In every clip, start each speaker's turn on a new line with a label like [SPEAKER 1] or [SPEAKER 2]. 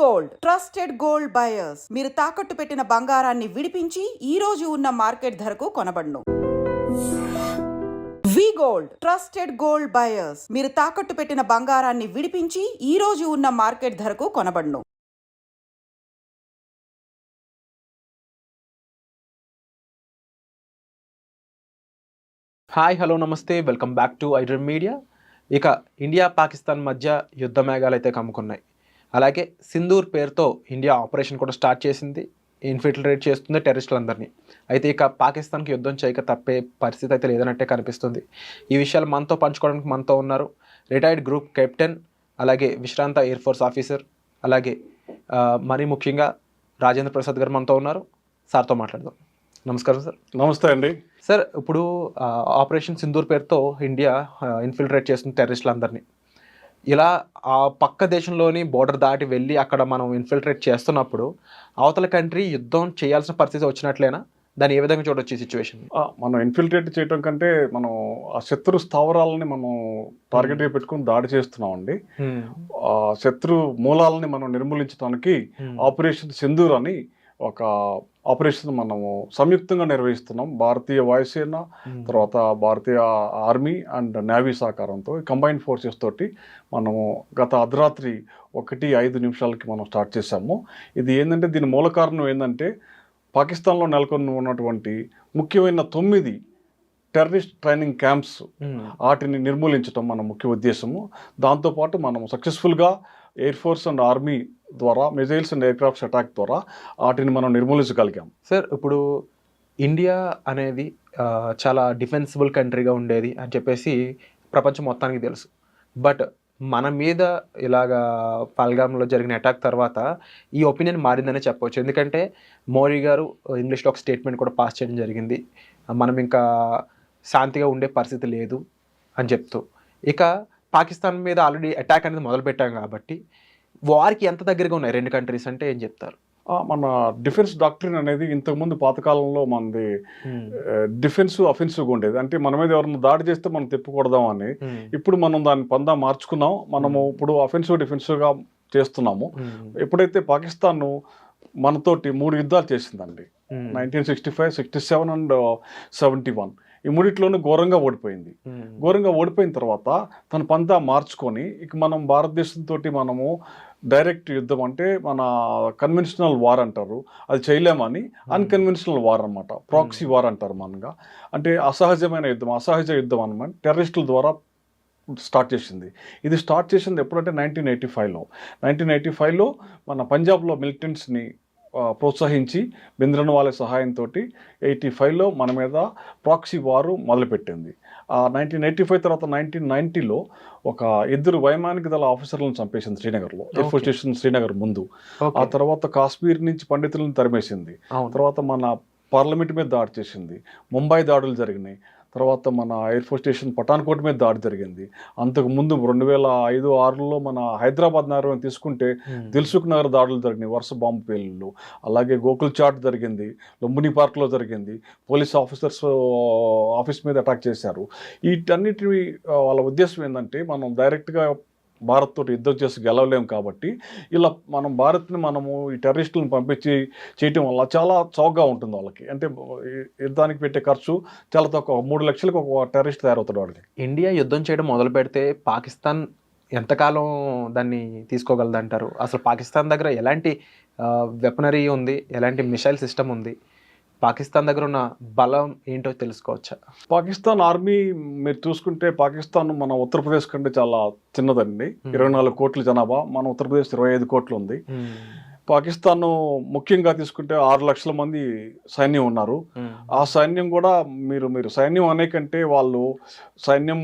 [SPEAKER 1] Gold. Trusted gold buyers. మీరు తాకట్టు పెట్టిన బంగారాన్ని విడిపించి ఈ రోజు ఉన్న మార్కెట్ ధరకు కొనబడును. V gold. Trusted gold buyers. మీరు తాకట్టు పెట్టిన బంగారాన్ని విడిపించి ఈ రోజు ఉన్న మార్కెట్ ధరకు కొనబడును.
[SPEAKER 2] హాయ్ హలో నమస్తే. Welcome back to iDream media ఇక ఇండియా పాకిస్తాన్ మధ్య యుద్ధ మేఘాలు అయితే కమ్ముకున్నాయి. అలాగే సింధూర్ పేరుతో ఇండియా ఆపరేషన్ కూడా స్టార్ట్ చేసింది ఇన్ఫిల్ట్రేట్ చేస్తుంది టెర్రరిస్టులందరినీ. అయితే ఇక పాకిస్తాన్కి యుద్ధం చేయక తప్పే పరిస్థితి అయితే లేదన్నట్టే కనిపిస్తుంది. ఈ విషయాలు మనతో పంచుకోవడానికి మనతో ఉన్నారు. రిటైర్డ్ గ్రూప్ కెప్టెన్ అలాగే విశ్రాంత ఎయిర్ ఫోర్స్ ఆఫీసర్ అలాగే మరీ ముఖ్యంగా రాజేంద్ర ప్రసాద్ గారు మనతో ఉన్నారు. సార్తో మాట్లాడదాం. నమస్కారం సార్.
[SPEAKER 3] నమస్తే అండి.
[SPEAKER 2] సార్ ఇప్పుడు ఆపరేషన్ సింధూర్ పేరుతో ఇండియా ఇన్ఫిల్ట్రేట్ చేస్తుంది టెర్రరిస్టులందరినీ. ఇలా ఆ పక్క దేశంలోని బోర్డర్ దాటి వెళ్ళి అక్కడ మనం ఇన్ఫిల్ట్రేట్ చేస్తున్నప్పుడు అవతల కంట్రీ యుద్ధం చేయాల్సిన పరిస్థితి వచ్చినట్లేనా? దాన్ని ఏ విధంగా చూడొచ్చు సిచ్యువేషన్
[SPEAKER 3] మనం ఇన్ఫిల్ట్రేట్ చేయడం కంటే మనం ఆ శత్రు స్థావరాలని మనం టార్గెట్గా పెట్టుకుని దాడి చేస్తున్నాం అండి ఆ శత్రు మూలాలని మనం నిర్మూలించడానికి ఆపరేషన్ సింధూర్ అని ఒక ఆపరేషన్ మనము సంయుక్తంగా నిర్వహిస్తున్నాం. భారతీయ వాయుసేన తర్వాత భారతీయ ఆర్మీ అండ్ నేవీ సహకారంతో కంబైన్ ఫోర్సెస్ తోటి మనము గత అర్ధరాత్రి ఒకటి ఐదు నిమిషాలకి మనం స్టార్ట్ చేశాము. ఇది ఏంటంటే దీని మూల కారణం ఏంటంటే పాకిస్తాన్లో నెలకొని ఉన్నటువంటి ముఖ్యమైన తొమ్మిది టెర్రరిస్ట్ ట్రైనింగ్ క్యాంప్స్ వాటిని నిర్మూలించడం మన ముఖ్య ఉద్దేశము. దాంతోపాటు మనం సక్సెస్ఫుల్గా ఎయిర్ ఫోర్స్ అండ్ ఆర్మీ ద్వారా మిజైల్స్ అండ్ ఎయిర్క్రాఫ్ట్స్ అటాక్ ద్వారా వాటిని మనం నిర్మూలించగలిగాం.
[SPEAKER 2] సార్ ఇప్పుడు ఇండియా అనేది చాలా డిఫెన్సిబుల్ కంట్రీగా ఉండేది అని చెప్పేసి ప్రపంచం మొత్తానికి తెలుసు. బట్ మన మీద ఇలాగా పల్గామ్లో జరిగిన అటాక్ తర్వాత ఈ ఒపీనియన్ మారిందనే చెప్పవచ్చు ఎందుకంటే మోడీ గారు ఇంగ్లీష్లో ఒక స్టేట్మెంట్ కూడా పాస్ చేయడం జరిగింది. మనం ఇంకా శాంతిగా ఉండే పరిస్థితి లేదు అని చెప్తూ. ఇక పాకిస్తాన్ మీద ఆల్రెడీ అటాక్ అనేది మొదలుపెట్టాం కాబట్టి వారికి ఎంత దగ్గరగా ఉన్నాయి రెండు కంట్రీస్ అంటే ఏం చెప్తారు?
[SPEAKER 3] మన డిఫెన్స్ డాక్టరీన్ అనేది ఇంతకుముందు పాతకాలంలో మనది డిఫెన్స్ అఫెన్సివ్గా ఉండేది. అంటే మన మీద ఎవరైనా దాడి చేస్తే మనం తిప్పకూడదాం అని. ఇప్పుడు మనం దాన్ని పందా మార్చుకున్నాం. మనము ఇప్పుడు అఫెన్సివ్ డిఫెన్సివ్గా చేస్తున్నాము. ఎప్పుడైతే పాకిస్తాన్ మనతోటి మూడు యుద్ధాలు చేసిందండి. Nineteen sixty five sixty seven and seventy one. ఈ మూడిట్లోనూ ఘోరంగా ఓడిపోయింది. ఘోరంగా ఓడిపోయిన తర్వాత తన పంతా మార్చుకొని ఇక మనం భారతదేశంతో మనము డైరెక్ట్ యుద్ధం అంటే మన కన్వెన్షనల్ వార్ అంటారు. అది చేయలేమని అన్కన్వెన్షనల్ వార్ అన్నమాట. ప్రాక్సీ వార్ అంటారు మనగా. అంటే అసహజమైన యుద్ధం అసహజ యుద్ధం అనమాట టెర్రరిస్టుల ద్వారా స్టార్ట్ చేసింది. ఇది స్టార్ట్ చేసింది ఎప్పుడంటే నైన్టీన్ ఎయిటీ ఫైవ్లో. నైన్టీన్ ఎయిటీ ఫైవ్లో మన పంజాబ్లో మిలిటెంట్స్ని ప్రోత్సహించి బింద్రన్ వాళ్ళ సహాయంతో ఎయిటీ ఫైవ్లో మన మీద ప్రాక్సీ వారు మొదలుపెట్టింది. నైన్టీన్ ఎయిటీ ఫైవ్ తర్వాత నైన్టీన్ నైన్టీలో ఒక ఇద్దరు వైమానిక దళ ఆఫీసర్లను చంపేసింది శ్రీనగర్లో. ఎయిర్ ఫోర్స్ స్టేషన్ శ్రీనగర్ ముందు. ఆ తర్వాత కాశ్మీర్ నుంచి పండితులను తరిమేసింది. తర్వాత మన పార్లమెంట్ మీద దాడి చేసింది. ముంబై దాడులు జరిగినాయి. తర్వాత మన ఎయిర్ ఫోర్స్ స్టేషన్ పఠాన్కోట్ మీద దాడి జరిగింది. అంతకు ముందు రెండు వేల ఐదు ఆరులో మన హైదరాబాద్ నగరం తీసుకుంటే దిల్సుఖ్ నగర్ దాడులు జరిగినాయి వరుస బాంబు పేలుళ్ళు. అలాగే గోకుల్ చాట్ జరిగింది లుంబిని పార్క్లో జరిగింది పోలీస్ ఆఫీసర్స్ ఆఫీస్ మీద అటాక్ చేశారు. వీటన్నిటి వాళ్ళ ఉద్దేశం ఏంటంటే మనం డైరెక్ట్గా భారత్ తోటి యుద్ధం చేసి గెలవలేము కాబట్టి ఇలా మనం భారత్ని మనము ఈ టెర్రరిస్టులను పంపించి చేయటం వల్ల చాలా చౌకగా ఉంటుంది వాళ్ళకి. అంటే యుద్ధానికి పెట్టే ఖర్చు చాలా తక్కువ. మూడు లక్షలకు ఒక టెర్రరిస్ట్ తయారవుతాడు వాళ్ళకి.
[SPEAKER 2] ఇండియా యుద్ధం చేయడం మొదలు పెడితే పాకిస్తాన్ ఎంతకాలం దాన్ని తీసుకోగలదంటారు? అసలు పాకిస్తాన్ దగ్గర ఎలాంటి వెపనరీ ఉంది? ఎలాంటి మిసైల్ సిస్టమ్ ఉంది? పాకిస్తాన్ దగ్గర ఉన్న బలం ఏంటో తెలుసుకోవచ్చా?
[SPEAKER 3] పాకిస్తాన్ ఆర్మీ మీరు చూసుకుంటే పాకిస్తాన్ మన ఉత్తరప్రదేశ్ కంటే చాలా చిన్నదండి. ఇరవై నాలుగు కోట్ల జనాభా. మన ఉత్తరప్రదేశ్ ఇరవై ఐదు కోట్లు ఉంది. పాకిస్తాన్ ముఖ్యంగా తీసుకుంటే ఆరు లక్షల మంది సైన్యం ఉన్నారు. ఆ సైన్యం కూడా మీరు మీరు సైన్యం అనే కంటే వాళ్ళు సైన్యం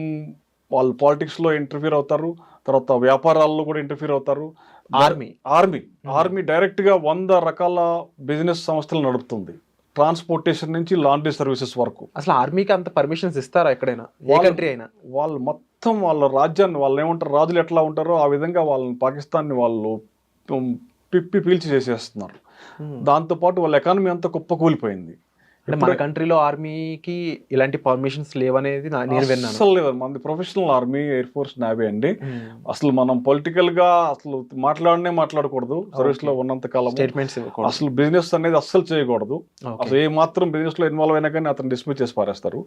[SPEAKER 3] వాళ్ళు పాలిటిక్స్లో ఇంటర్ఫీర్ అవుతారు. తర్వాత వ్యాపారాల్లో కూడా ఇంటర్ఫీర్ అవుతారు.
[SPEAKER 2] ఆర్మీ.
[SPEAKER 3] ఆర్మీ. ఆర్మీ డైరెక్ట్గా వంద రకాల బిజినెస్ సంస్థలు నడుపుతుంది. ట్రాన్స్పోర్టేషన్ నుంచి లాండ్రీ సర్వీసెస్ వరకు.
[SPEAKER 2] అసలు ఆర్మీకి అంత పర్మిషన్స్ ఇస్తారా ఎక్కడైనా? ఏ
[SPEAKER 3] వాళ్ళు-
[SPEAKER 2] కంట్రీ అయినా?
[SPEAKER 3] వాళ్ళు మొత్తం వాళ్ళ రాజ్యాన్ని వాళ్ళు ఏమంటారు రాజులు ఎట్లా ఉంటారో ఆ విధంగా వాళ్ళని పాకిస్తాన్ని వాళ్ళు పిప్పి పీల్చి చేసేస్తున్నారు. దాంతోపాటు వాళ్ళ ఎకానమీ అంతా కుప్పకూలిపోయింది.
[SPEAKER 2] అంటే మన కంట్రీలో ఆర్మీకి ఇలాంటి పర్మిషన్స్ లేవనేది నేను విన్నాను.
[SPEAKER 3] అసలు లేదు. మనది professional army air force navy అండి. అసలు మనం పొలిటికల్గా అసలు మాట్లాడనే మాట్లాడకూడదు. సర్వీస్లో ఉన్నంత కాలం
[SPEAKER 2] స్టేట్మెంట్స్
[SPEAKER 3] అసలు బిజినెస్ అనేది అస్సలు చేయకూడదు. అసలు ఏ మాత్రం బిజినెస్లో ఇన్వాల్వ్ అయినా కానీ అతను డిస్మిస్ చేసి పారేస్తారు.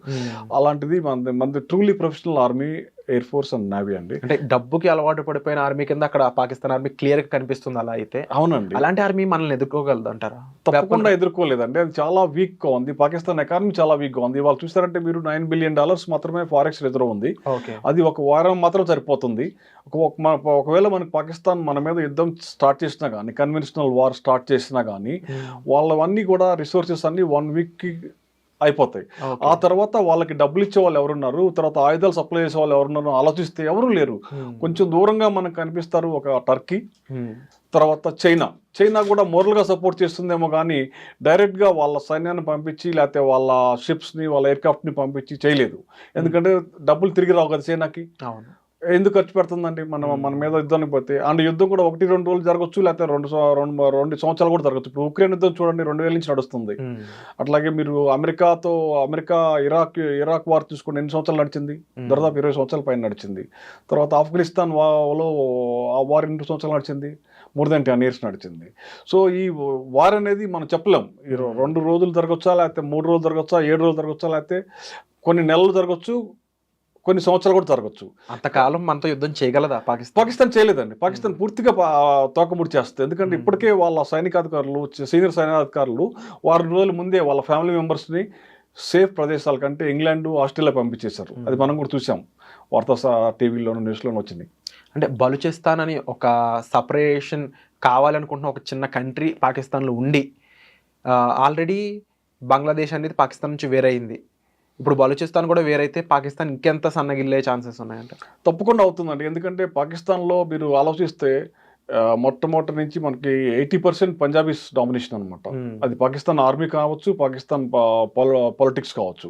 [SPEAKER 3] అలాంటిది మనది మనది truly professional army air force and navy అండి.
[SPEAKER 2] అంటే డబ్బుకి అలవాటు పడిపోయిన ఆర్మీ కింద అక్కడ పాకిస్తాన్ ఆర్మీ క్లియర్గా కనిపిస్తుంది అలా అయితే.
[SPEAKER 3] అవునండి.
[SPEAKER 2] అలాంటి ఆర్మీ మనల్ని ఎదుర్కోగలదు అంటారా
[SPEAKER 3] తప్పకుండా ఎదుర్కోలేదండి. అది చాలా వీక్గా ఉంది. పాకిస్తాన్ ఎకానమీ చాలా వీక్గా ఉంది. వాళ్ళు చూసారంటే మీరు నైన్ బిలియన్ డాలర్స్ మాత్రమే ఫారెక్స్ రిజర్వ్ ఉంది.
[SPEAKER 2] ఓకే.
[SPEAKER 3] అది ఒక వారం మాత్రం సరిపోతుంది. ఒకవేళ మనకి పాకిస్తాన్ మన మీద యుద్ధం స్టార్ట్ చేసినా కానీ కన్వెన్షనల్ వార్ స్టార్ట్ చేసినా కానీ వాళ్ళవన్నీ కూడా రిసోర్సెస్ అన్ని వన్ వీక్ అయిపోతాయి. ఆ తర్వాత వాళ్ళకి డబ్బులు ఇచ్చే వాళ్ళు ఎవరున్నారు? తర్వాత ఆయుధాలు సప్లై చేసే వాళ్ళు ఎవరున్నారు ఆలోచిస్తే ఎవరు లేరు. కొంచెం దూరంగా మనకు కనిపిస్తారు ఒక టర్కీ తర్వాత చైనా. చైనా కూడా మోరల్గా సపోర్ట్ చేస్తుందేమో కానీ డైరెక్ట్గా వాళ్ళ సైన్యాన్ని పంపించి లేకపోతే వాళ్ళ షిప్స్ని వాళ్ళ ఎయిర్క్రాఫ్ట్ని పంపించి చేయలేదు. ఎందుకంటే డబ్బులు తిరిగి రావు కదా చైనాకి.
[SPEAKER 2] అవును.
[SPEAKER 3] ఎందుకు ఖర్చు పెడుతుందండి? మనం మన మీద యుద్ధానికి పోతే. అండ్ యుద్ధం కూడా ఒకటి రెండు రోజులు జరగచ్చు లేకపోతే రెండు రెండు రెండు సంవత్సరాలు కూడా జరగచ్చు. ఇప్పుడు ఉక్రెయిన్ యుద్ధం చూడండి రెండు వేల నుంచి నడుస్తుంది.
[SPEAKER 2] Hmm.
[SPEAKER 3] అట్లాగే మీరు అమెరికాతో అమెరికా ఇరాక్ ఇరాక్ వార్ చూసుకోండి ఎన్ని సంవత్సరాలు నడిచింది?
[SPEAKER 2] Hmm.
[SPEAKER 3] దాదాపు ఇరవై సంవత్సరాల పైన నడిచింది. తర్వాత ఆఫ్ఘనిస్తాన్ వాలో ఆ వార్ ఎన్ని సంవత్సరాలు నడిచింది? మోర్ దెన్ టెన్ ఇయర్స్ నడిచింది. సో ఈ వార్ అనేది మనం చెప్పలేం. రెండు రోజులు జరగచ్చా లేకపోతే మూడు రోజులు జరగచ్చా ఏడు రోజులు జరగచ్చా లేకపోతే కొన్ని నెలలు జరగచ్చు కొన్ని సంవత్సరాలు కూడా జరగచ్చు.
[SPEAKER 2] అంతకాలం మనతో యుద్ధం చేయగలదా పాకిస్తాన్?
[SPEAKER 3] పాకిస్తాన్ చేయలేదండి. పాకిస్తాన్ పూర్తిగా తోకముడి చేస్తుంది. ఎందుకంటే ఇప్పటికే వాళ్ళ సైనికాధికారులు సీనియర్ సైనికాధికారులు వారం రోజుల ముందే వాళ్ళ ఫ్యామిలీ మెంబర్స్ని సేఫ్ ప్రదేశాల కంటే ఇంగ్లాండ్ ఆస్ట్రేలియా పంపించేశారు. అది మనం కూడా చూసాం వార్తా టీవీలోను న్యూస్లోనూ వచ్చింది.
[SPEAKER 2] అంటే బలుచిస్తాన్ అని ఒక సపరేషన్ కావాలనుకుంటున్న ఒక చిన్న కంట్రీ పాకిస్తాన్లో ఉండి ఆల్రెడీ బంగ్లాదేశ్ అనేది పాకిస్తాన్ నుంచి వేరైంది. ఇప్పుడు బలూచిస్తాన్ కూడా వేరైతే పాకిస్తాన్ ఇంకెంత సన్నగిల్లే ఛాన్సెస్ ఉన్నాయంట.
[SPEAKER 3] తప్పకుండా అవుతుందండి. ఎందుకంటే పాకిస్తాన్లో మీరు ఆలోచిస్తే మొట్టమొదటి నుంచి మనకి ఎయిటీ పర్సెంట్ పంజాబీస్ డామినేషన్ అనమాట. అది పాకిస్తాన్ ఆర్మీ కావచ్చు పాకిస్తాన్ పాలిటిక్స్ కావచ్చు.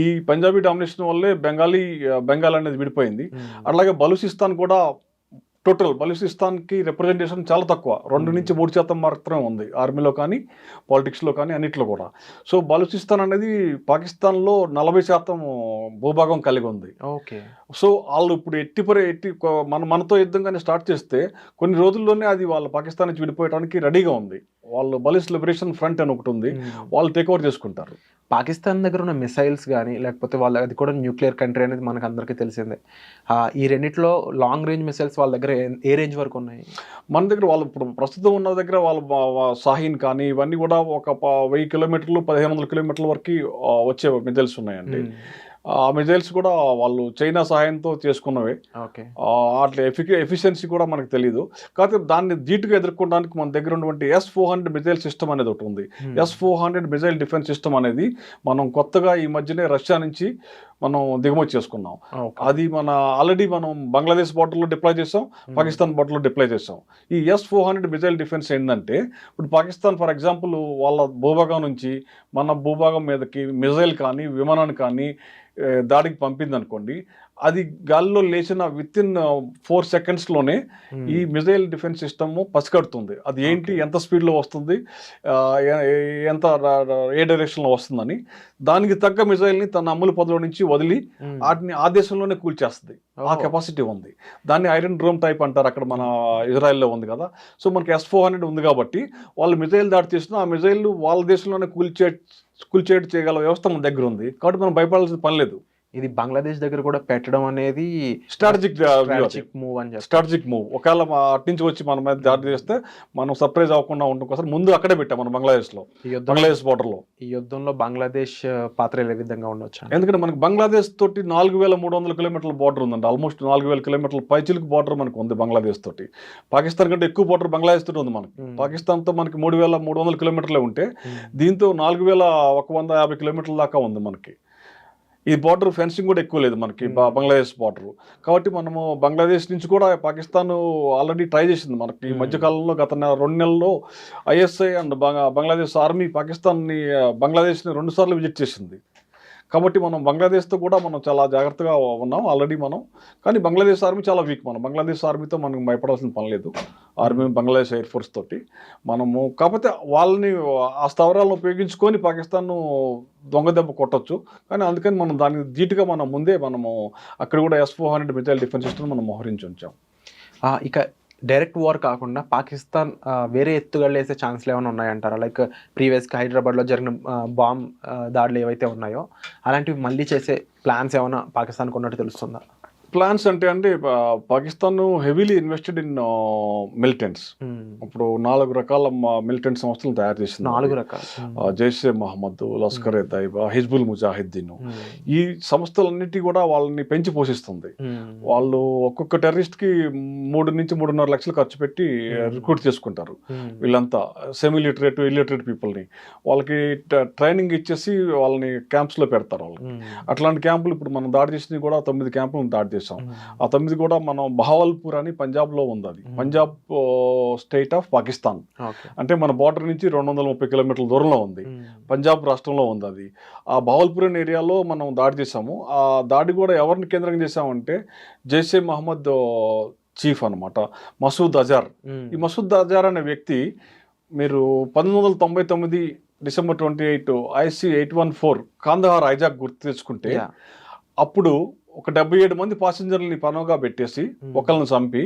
[SPEAKER 3] ఈ పంజాబీ డామినేషన్ వల్లే బెంగాలీ బెంగాల్ అనేది విడిపోయింది. అలాగే బలూచిస్తాన్ కూడా టోటల్ బలూచిస్తాన్కి రిప్రజెంటేషన్ చాలా తక్కువ. రెండు నుంచి మూడు శాతం మాత్రమే ఉంది. ఆర్మీలో కానీ పాలిటిక్స్లో కానీ అన్నిట్లో కూడా. సో బలూచిస్తాన్ అనేది పాకిస్తాన్లో నలభై శాతం భూభాగం కలిగి ఉంది.
[SPEAKER 2] ఓకే.
[SPEAKER 3] సో వాళ్ళు ఇప్పుడు ఎట్టి పరి ఎట్టి మన మనతో యుద్ధంగానే స్టార్ట్ చేస్తే కొన్ని రోజుల్లోనే అది వాళ్ళ పాకిస్తాన్ నుంచి విడిపోయడానికి రెడీగా ఉంది. వాళ్ళు బలిస్ లిబరేషన్ ఫ్రంట్ అని ఒకటి ఉంది. వాళ్ళు టేక్ ఓవర్ చేసుకుంటారు.
[SPEAKER 2] పాకిస్తాన్ దగ్గర ఉన్న మిసైల్స్ కానీ లేకపోతే వాళ్ళ అది కూడా న్యూక్లియర్ కంట్రీ అనేది మనకు అందరికీ తెలిసిందే. ఈ రెండిట్లో లాంగ్ రేంజ్ మిసైల్స్ వాళ్ళ దగ్గర ఏ- రేంజ్ వరకు ఉన్నాయి?
[SPEAKER 3] మన దగ్గర వాళ్ళు ఇప్పుడు ప్రస్తుతం ఉన్న దగ్గర వాళ్ళ షాహీన్ కానీ ఇవన్నీ కూడా ఒక వెయ్యి కిలోమీటర్లు పదిహేను వందల కిలోమీటర్ల వరకు వచ్చే మిజైల్స్ ఉన్నాయండి ఆ మిజైల్స్ కూడా వాళ్ళు చైనా సహాయంతో చేసుకున్నవే. అట్లా ఎఫిక ఎఫిషియన్సీ కూడా మనకు తెలియదు కాకపోతే దాన్ని ధీటుగా ఎదుర్కోవడానికి మన దగ్గర ఉన్నటువంటి S four hundred missile system అనేది ఒకటి ఉంది. S four hundred missile defence system అనేది మనం కొత్తగా ఈ మధ్యనే రష్యా నుంచి మనం దిగుమతి చేసుకున్నాం. అది మన ఆల్రెడీ మనం బంగ్లాదేశ్ బార్డర్లో డిప్లాయ్ చేసాం పాకిస్తాన్ బార్డర్లో డిప్లాయ్ చేసాం. ఈ S four hundred missile defence ఏంటంటే ఇప్పుడు పాకిస్తాన్ ఫర్ ఎగ్జాంపుల్ వాళ్ళ భూభాగం నుంచి మన భూభాగం మీదకి మిజైల్ కానీ విమానాన్ని కానీ దాడికి పంపింది అనుకోండి అది గాలిలో లేచిన విత్ ఇన్ ఫోర్ సెకండ్స్లోనే ఈ మిజైల్ డిఫెన్స్ సిస్టమ్ పసిగడుతుంది. అది ఏంటి ఎంత స్పీడ్లో వస్తుంది ఆ, ఎ- ఎ- ఎంత ఏ డైరెక్షన్లో వస్తుందని. దానికి తగ్గ మిజైల్ని తన అమ్ముల పదలో నుంచి వదిలి వాటిని ఆ దేశంలోనే కూల్చేస్తుంది. ఆ కెపాసిటీ ఉంది. దాన్ని ఐరన్ డ్రోమ్ టైప్ అంటారు అక్కడ మన ఇజ్రాయెల్లో ఉంది కదా. సో మనకి ఎస్ ఫోర్ హండ్రెడ్ ఉంది కాబట్టి వాళ్ళు మిజైల్ దాడి చేసిన ఆ మిజైల్ వాళ్ళ దేశంలోనే కూల్చే కూల్చేట్ చేయగల వ్యవస్థ మన దగ్గర ఉంది. కాబట్టి మనం భయపడాల్సిన పని లేదు.
[SPEAKER 2] ఇది బంగ్లాదేశ్ దగ్గర కూడా పెట్టడం అనేది
[SPEAKER 3] స్ట్రాటజిక్
[SPEAKER 2] స్ట్రాటజిక్ మూవ్ అని చెప్తారు
[SPEAKER 3] స్ట్రాటజిక్ మూవ్ ఒకవేళ మా అటు నుంచి వచ్చి మన మీద దాడి చేస్తే మనం సర్ప్రైజ్ అవ్వకుండా ఉండడం కోసం ముందు అక్కడే పెట్టాం మనం బంగ్లాదేశ్లో
[SPEAKER 2] ఈ యుద్ధం
[SPEAKER 3] బంగ్లాదేశ్ బార్డర్లో
[SPEAKER 2] ఈ యుద్ధంలో బంగ్లాదేశ్ పాత్ర ఏ విధంగా ఉండొచ్చు
[SPEAKER 3] ఎందుకంటే మనకి బంగ్లాదేశ్ తోటి నాలుగు వేల మూడు వందల కిలోమీటర్ల బార్డర్ ఉందండి. ఆల్మోస్ట్ నాలుగు వేల కిలోమీటర్ల పైచిలుకు బార్డర్ మనకు ఉంది బంగ్లాదేశ్ తోటి. పాకిస్తాన్ కంటే ఎక్కువ బార్డర్ బంగ్లాదేశ్ తోటి ఉంది మనకి.
[SPEAKER 2] Hmm.
[SPEAKER 3] పాకిస్తాన్తో మనకి మూడు వేల మూడు వందల కిలోమీటర్లే ఉంటే దీంతో నాలుగు వేల ఒక వంద యాభై కిలోమీటర్ల దాకా ఉంది మనకి. ఈ బార్డర్ ఫెన్సింగ్ కూడా ఎక్కువ లేదు మనకి. బంగ్లాదేశ్ బార్డర్ కాబట్టి మనము బంగ్లాదేశ్ నుంచి కూడా పాకిస్తాన్ ఆల్రెడీ ట్రై చేసింది మనకి ఈ. మధ్యకాలంలో గత నెల రెండు నెలల్లో ఐఎస్ఐ అండ్ బంగ్లాదేశ్ ఆర్మీ పాకిస్తాన్ని బంగ్లాదేశ్ని రెండు సార్లు విజిట్ చేసింది కాబట్టి మనం బంగ్లాదేశ్తో కూడా మనం చాలా జాగ్రత్తగా ఉన్నాం ఆల్రెడీ మనం. కానీ బంగ్లాదేశ్ ఆర్మీ చాలా వీక్ మనం. బంగ్లాదేశ్ ఆర్మీతో మనం భయపడాల్సిన పని లేదు. ఆర్మీ బంగ్లాదేశ్ ఎయిర్ ఫోర్స్ తోటి మనము కాకపోతే వాళ్ళని ఆ స్థావరాలను ఉపయోగించుకొని పాకిస్తాన్ను దొంగ దెబ్బ కొట్టొచ్చు. కానీ అందుకని మనం దానికి ధీటుగా మనం ముందే మనము అక్కడ కూడా S four hundred missile defence system మనం మోహరించి ఉంచాం.
[SPEAKER 2] ఇక డైరెక్ట్ వార్ కాకుండా పాకిస్తాన్ వేరే ఎత్తుగడలు వేసే ఛాన్స్లు ఏమైనా ఉన్నాయంటారా? లైక్ ప్రీవియస్గా హైదరాబాద్లో జరిగిన బాంబ్ దాడులు ఏవైతే ఉన్నాయో అలాంటివి మళ్ళీ చేసే ప్లాన్స్ ఏమైనా పాకిస్తాన్కి ఉన్నట్టు తెలుస్తుందా?
[SPEAKER 3] ప్లాన్స్ అంటే అంటే Pakistan heavily invested in militants. ఇప్పుడు నాలుగు రకాల మిలిటెంట్ సంస్థలను తయారు చేసింది.
[SPEAKER 2] నాలుగు రకాలు.
[SPEAKER 3] జైషే మహమ్మద్ లస్కర్ ఎ తైబా హిజ్బుల్ ముజాహిద్దీన్. ఈ సంస్థలన్నిటి కూడా వాళ్ళని పెంచి పోషిస్తుంది. వాళ్ళు ఒక్కొక్క టెర్రరిస్ట్కి మూడు నుంచి మూడున్నర లక్షలు ఖర్చు పెట్టి రిక్రూట్ చేసుకుంటారు. వీళ్ళంతా సెమీ లిటరేట్ ఇల్లిటరేట్ పీపుల్ని. వాళ్ళకి ట్రైనింగ్ ఇచ్చేసి వాళ్ళని క్యాంప్స్లో పెడతారు వాళ్ళు. అట్లాంటి క్యాంపులు ఇప్పుడు మనం దాడి చేసినవి కూడా తొమ్మిది క్యాంపులు దాడి చేసాం ఆ తొమ్మిది కూడా మనం బహావల్పూర్ అని పంజాబ్లో ఉంది అది. Punjab state of Pakistan. అంటే మన బార్డర్ నుంచి రెండు వందల ముప్పై కిలోమీటర్ల దూరంలో ఉంది. పంజాబ్ రాష్ట్రంలో ఉంది అది. ఆ బావల్పూర్ అనే ఏరియాలో మనం దాడి చేసాము ఆ దాడి కూడా ఎవరిని కేంద్రంగా చేసామంటే జైషే మహమ్మద్ చీఫ్ అన్నమాట మసూద్ అజార్. ఈ మసూద్ అజార్ అనే వ్యక్తి మీరు పంతొమ్మిది వందల తొంభై తొమ్మిది December twenty eight IC eight one four Kandahar hijack గుర్తు తెచ్చుకుంటే అప్పుడు ఒక డెబ్బై ఏడు మంది పాసింజర్లని పనవగా పెట్టేసి ఒకళ్ళని చంపి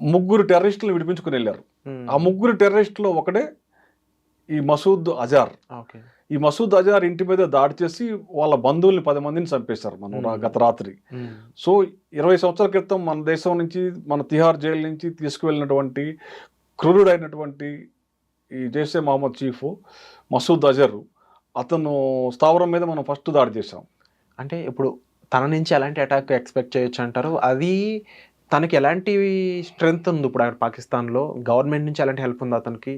[SPEAKER 3] ముగ్గురు టెర్రరిస్టులను విడిపించుకుని వెళ్ళారు. ఆ ముగ్గురు టెర్రరిస్టులో ఒకడే ఈ మసూద్ అజార్. ఈ మసూద్ అజార్ ఇంటి మీద దాడి చేసి వాళ్ళ బంధువుల్ని పది మందిని చంపేశారు మనం గత రాత్రి. సో ఇరవై సంవత్సరాల క్రితం మన దేశం నుంచి మన తిహార్ జైలు నుంచి తీసుకువెళ్ళినటువంటి క్రూరుడైనటువంటి ఈ జైషే మహమ్మద్ చీఫ్ మసూద్ అజర్ అతను స్థావరం మీద మనం ఫస్ట్ దాడి చేసాం
[SPEAKER 2] అంటే ఇప్పుడు తన నుంచి ఎలాంటి అటాక్ ఎక్స్పెక్ట్ చేయొచ్చు అంటారు? అది తనకి ఎలాంటి స్ట్రెంగ్త్ ఉంది ఇప్పుడు అక్కడ పాకిస్తాన్లో? గవర్నమెంట్ నుంచి ఎలాంటి హెల్ప్ ఉంది అతనికి?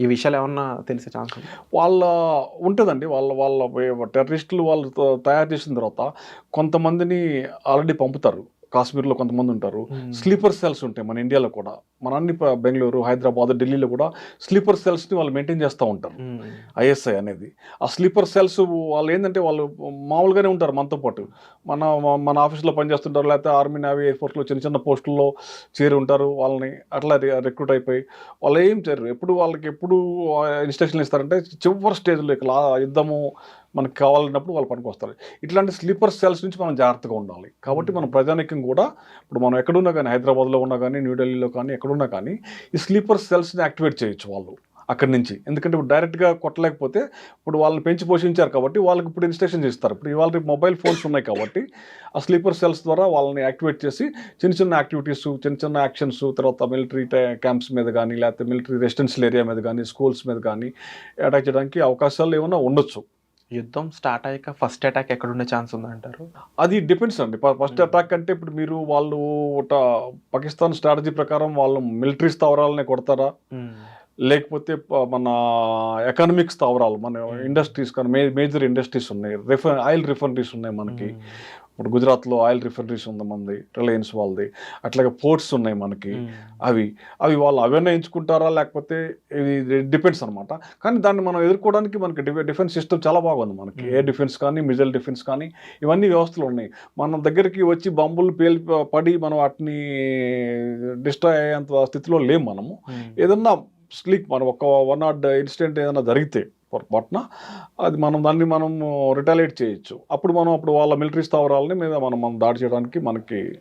[SPEAKER 2] ఈ విషయాలు ఏమన్నా తెలిసే ఛాన్స్
[SPEAKER 3] వాళ్ళ ఉంటుందండి. వాళ్ళ వాళ్ళ టెర్రరిస్టులు వాళ్ళు తయారు చేసిన తర్వాత కొంతమందిని ఆల్రెడీ పంపుతారు. కాశ్మీర్లో కొంతమంది ఉంటారు. స్లీపర్ సెల్స్ ఉంటాయి మన ఇండియాలో కూడా. మన అన్ని బెంగళూరు హైదరాబాద్ ఢిల్లీలో కూడా స్లీపర్ సెల్స్ని వాళ్ళు మెయింటైన్ చేస్తూ ఉంటారు. ఐఎస్ఐ అనేది. ఆ స్లీపర్ సెల్స్ వాళ్ళు ఏంటంటే వాళ్ళు మామూలుగానే ఉంటారు మనతో పాటు. మన మన ఆఫీస్లో పనిచేస్తుంటారు లేకపోతే ఆర్మీ నేవీ ఎయిర్ ఫోర్స్లో చిన్న చిన్న పోస్టుల్లో చేరి ఉంటారు వాళ్ళని. అట్లా రిక్రూట్ అయిపోయి వాళ్ళు ఏం చేయరు. ఎప్పుడు వాళ్ళకి ఎప్పుడు ఇన్స్ట్రక్షన్లు ఇస్తారంటే చివరి స్టేజ్లో ఇట్లా యుద్ధము మనకు కావాలన్నప్పుడు వాళ్ళు పనికి వస్తారు ఇట్లాంటి స్లీపర్ సెల్స్ నుంచి మనం జాగ్రత్తగా ఉండాలి. కాబట్టి మన ప్రజానికం కూడా ఇప్పుడు మనం ఎక్కడున్నా కానీ హైదరాబాద్లో ఉన్నా కానీ న్యూఢిల్లీలో కానీ ఎక్కడున్నా కానీ ఈ స్లీపర్ సెల్స్ని యాక్టివేట్ చేయొచ్చు వాళ్ళు అక్కడి నుంచి. ఎందుకంటే ఇప్పుడు డైరెక్ట్గా కొట్టలేకపోతే ఇప్పుడు వాళ్ళని పెంచి పోషించారు కాబట్టి వాళ్ళకి ఇప్పుడు ఇన్స్ట్రక్షన్స్ ఇస్తారు ఇప్పుడు ఇవాళ రేపు మొబైల్ ఫోన్స్ ఉన్నాయి కాబట్టి ఆ స్లీపర్ సెల్స్ ద్వారా వాళ్ళని యాక్టివేట్ చేసి చిన్న చిన్న యాక్టివిటీస్ చిన్న చిన్న యాక్షన్స్ తర్వాత మిలిటరీ క్యాంప్స్ మీద కానీ లేకపోతే మిలిటరీ రెసిడెన్షియల్ ఏరియా మీద కానీ స్కూల్స్ మీద కానీ అటాక్ చేయడానికి అవకాశాలు ఏమైనా ఉండొచ్చు.
[SPEAKER 2] యుద్ధం స్టార్ట్ అయ్యాక ఫస్ట్ అటాక్ ఎక్కడ ఉండే ఛాన్స్ ఉందంటారు?
[SPEAKER 3] అది డిపెండ్స్ అండి. ఫస్ట్ అటాక్ అంటే ఇప్పుడు మీరు వాళ్ళు ఒక పాకిస్తాన్ స్ట్రాటజీ ప్రకారం వాళ్ళు మిలిటరీ స్థావరాలనే కొడతారా? లేకపోతే ప- మన ఎకనామిక్ స్థావరాలు మన ఇండస్ట్రీస్ కానీ మే మేజర్ ఇండస్ట్రీస్ ఉన్నాయి. రిఫైన్ ఆయిల్ రిఫైనరీస్ ఉన్నాయి మనకి. ఇప్పుడు గుజరాత్లో ఆయిల్ రిఫైనరీస్ ఉంది మనది రిలయన్స్ వాళ్ళది. అట్లాగే పోర్ట్స్ ఉన్నాయి మనకి. అవి అవి వాళ్ళు అవన్నీ ఎంచుకుంటారా లేకపోతే ఇది డిపెండ్స్ అనమాట కానీ దాన్ని మనం ఎదుర్కోవడానికి మనకి డిఫె- డిఫెన్స్ సిస్టమ్ చాలా బాగుంది మనకి. ఎయిర్ డిఫెన్స్ కానీ మిజైల్ డిఫెన్స్ కానీ ఇవన్నీ వ్యవస్థలు ఉన్నాయి. మన దగ్గరికి వచ్చి బాంబులు పేలి పడి మనం వాటిని డిస్ట్రాయ్ అయ్యేంత స్థితిలో లేము మనము. ఏదన్నా స్లీక్ మనం ఒక వన్ నాట్ ఇన్సిడెంట్ ఏదైనా జరిగితే పొరపాటున అది మనం దాన్ని మనం రిటాలియేట్ చేయొచ్చు. అప్పుడు మనం అప్పుడు వాళ్ళ మిలిటరీ స్థావరాలని మీద మనం మనం దాడి చేయడానికి మనకి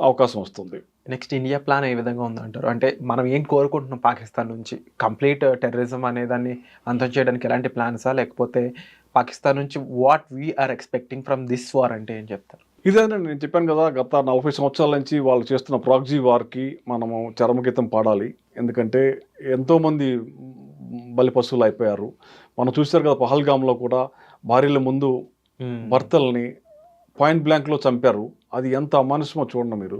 [SPEAKER 3] అవకాశం వస్తుంది.
[SPEAKER 2] నెక్స్ట్ ఇండియా ప్లాన్ ఏ విధంగా ఉందంటారు? అంటే మనం ఏం కోరుకుంటున్నాం పాకిస్తాన్ నుంచి? కంప్లీట్ టెర్రరిజం అనే దాన్ని అంతం చేయడానికి ఎలాంటి ప్లాన్సా? లేకపోతే పాకిస్తాన్ నుంచి what we are expecting from this war అంటే ఏం చెప్తారు?
[SPEAKER 3] ఇదేనా నేను చెప్పాను కదా గత నలభై సంవత్సరాల నుంచి వాళ్ళు చేస్తున్న ప్రాక్సీ వార్కి మనము చరమగీతం పాడాలి. ఎందుకంటే ఎంతోమంది బలి పశువులు అయిపోయారు మనం చూశారు కదా పహల్గామ్లో కూడా భార్యల ముందు భర్తల్ని పాయింట్ బ్లాంక్లో చంపారు. అది ఎంత అమానుషమో చూడండి మీరు.